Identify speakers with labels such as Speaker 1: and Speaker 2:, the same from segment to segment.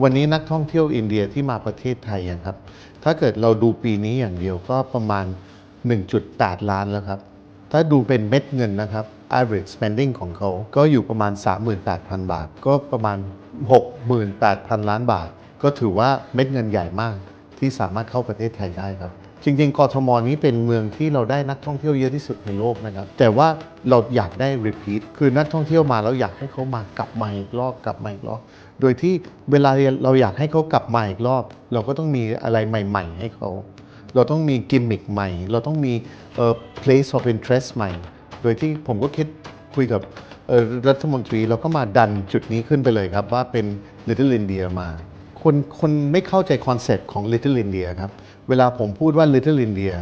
Speaker 1: วันนี้นักท่องเที่ยวอินเดียที่มาประเทศไทยอะครับ ถ้าเกิดเราดูปีนี้อย่างเดียวก็ประมาณ 1.8 ล้านแล้วครับ ถ้าดูเป็นเม็ดเงินนะครับ average spending ของเขา ก็อยู่ประมาณ 38,000 บาท ก็ประมาณ 68,000 ล้านบาท ก็ถือว่าเม็ดเงินใหญ่มากที่สามารถเข้าประเทศไทยได้ครับ จริงๆ กทมนี้เป็นเมืองที่เราได้นักท่องเที่ยวเยอะที่สุดในโลกนะครับ แต่ว่าเราอยากได้ repeat คือนักท่องเที่ยวมาแล้วอยากให้เขามากลับมาอีกรอบกลับมาอีกรอบ โดยที่เวลาเราอยากให้เขากลับมาอีกรอบ เราก็ต้องมีอะไรใหม่ ๆ ให้เขา เราต้องมีกิมมิคใหม่ เราต้องมีเอ่อ place of interest ใหม่ โดยที่ผมก็คิดคุยกับรัฐมนตรีเราก็มาดันจุดนี้ขึ้นไปเลยครับว่าเป็น Little India มา คนคนไม่เข้าใจคอนเซ็ปต์ของ Little India ครับ เวลาผมพูดว่า Little India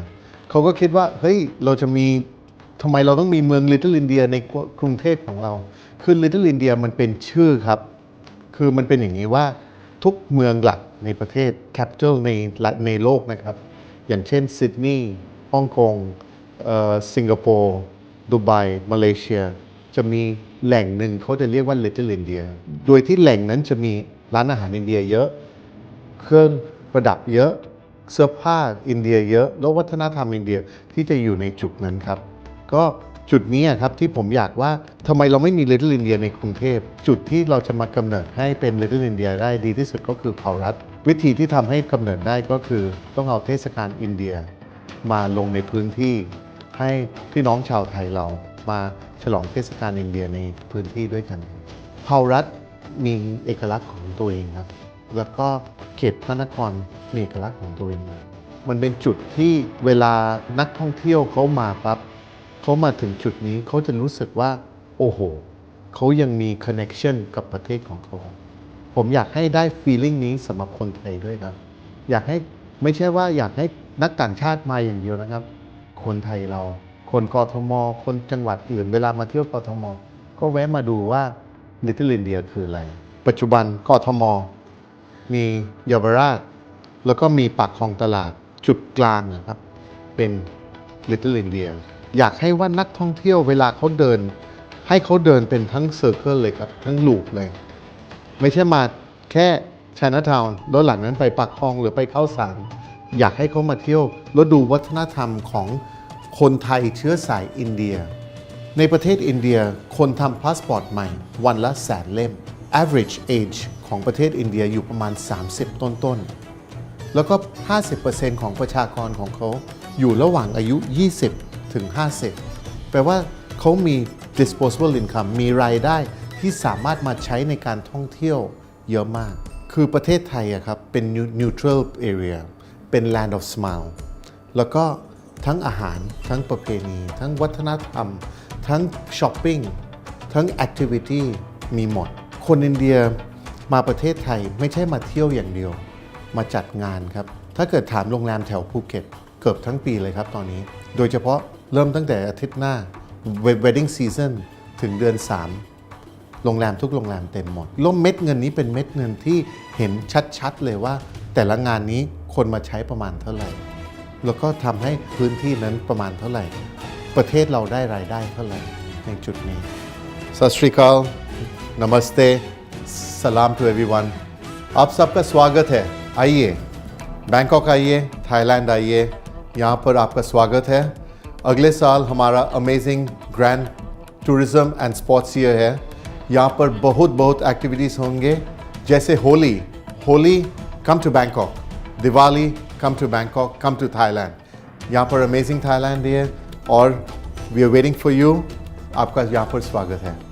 Speaker 1: เขาก็คิดว่า เฮ้ย เราจะมีทำไมเราต้องมีเมือง Little India ในกรุงเทพของเรา คือ Little India มันเป็นชื่อครับ คือมันเป็นอย่างนี้ว่าทุกเมืองหลักในประเทศ capital ในในโลกนะครับ อย่างเช่นซิดนีย์ฮ่องกงสิงคโปร์ดูไบมาเลเซีย จะมีแหล่งหนึ่งเขาจะเรียกว่า Little India โดยที่แหล่งนั้นจะมีร้านอาหารอินเดียเยอะ เครื่องประดับเยอะ เสื้อผ้าอินเดียเยอะ แล้ววัฒนธรรมอินเดียที่จะอยู่ในจุดนั้นครับ ก็จุดนี้ครับที่ผมอยากว่าทำไมเราไม่มี Little India ในกรุงเทพ จุดที่เราจะมากำเนิดให้เป็น Little India ได้ดีที่สุดก็คือเผารัฐ วิธีที่ทำให้กำเนิดได้ก็คือต้องเอาเทศกาลอินเดีย มาลงในพื้นที่ ให้พี่น้องชาวไทยเรามาฉลองเทศกาลอินเดียในพื้นที่ด้วยกันเผ่ารัฐมีเอกลักษณ์ของตัวเองครับ แล้วก็เขตพระนครมีเอกลักษณ์ของตัวเองมันเป็นจุดที่เวลานักท่องเที่ยวเขามาปั๊บเขามาถึงจุดนี้เขาจะรู้สึกว่า โอ้โหเขายังมีคอนเน็ชันกับประเทศของเขาผมอยากให้ได้ feeling นี้สำหรับคนไทยด้วยครับ อยากให้ไม่ใช่ว่าอยากให้นักต่างชาติมาอย่างเดียวนะครับ คนไทยเรา คนกทม คนจังหวัดอื่น เวลามาเที่ยวกทม ก็แวะมาดูว่า Little India คืออะไร ปัจจุบันกทม มีเยาวราช แล้วก็มีปากคลองตลาดจุดกลางนะครับ เป็น Little India อยากให้ว่านักท่องเที่ยวเวลาเขาเดิน ให้เขาเดินเป็นทั้งเซอร์เคิลเลยครับ ทั้งลูปเลย ไม่ใช่มาแค่ช i นาทาวน์แล้วหลังนั้นไปปักคลองหรือไปเข้าสารอยากให้เขามาเที่ยวแล้วดูวัฒนธรรมของคนไทยเชื้อสายอินเดีย ในประเทศอินเดียคนทำพาสปอร์ตใหม่ วันละแสนเล่ม average age ของประเทศอินเดียอยู่ประมาณ 30 ต้นๆ แล้วก็ 50%ของประชากรของเขาอยู่ระหว่างอายุ 20 ถึง 50 แปลว่าเขามี disposable income มีรายได้ที่สามารถมาใช้ในการท่องเที่ยวเยอะมาก คือประเทศไทยอะครับเป็น neutral area เป็น land of smile แล้วก็ทั้งอาหาร ทั้งประเพณี ทั้งวัฒนธรรม ทั้งช้อปปิ้ง ทั้งแอคทิวิตี้มีหมด คนอินเดีย มาประเทศไทยไม่ใช่มาเที่ยวอย่างเดียว มาจัดงานครับ ถ้าเกิดถามโรงแรมแถวภูเก็ตเกือบทั้งปีเลยครับตอนนี้ โดยเฉพาะเริ่มตั้งแต่อาทิตย์หน้า Wedding Season ถึงเดือน 3 โรงแรมทุกโรงแรมเต็มหมดล่มเม็ดเงินนี้เป็นเม็ดเงินที่เห็นชัดๆเลยว่า แต่ละงานนี้คนมาใช้ประมาณเท่าไหร่ แล้วก็ทำให้พื้นที่นั้นประมาณเท่าไหร่ ประเทศเราได้รายได้เท่าไหร่ในจุดนี้สวัสดีครับ Namaste. सलाम to everyone आप सबका स्वागत है। आइए बैंकॉक आइए थाईलैंड आइए। यहाँ पर आपका स्वागत है। अगले साल हमारा amazing grand tourism and sports year है। यहाँ पर बहुत बहुत एक्टिविटीज़ होंगे। जैसे Holi. Holi come to Bangkok Diwali come to Bangkok come to Thailand यहाँ पर अमेजिंग थाईलैंड है और we are waiting for you आपका यहाँ पर स्वागत है।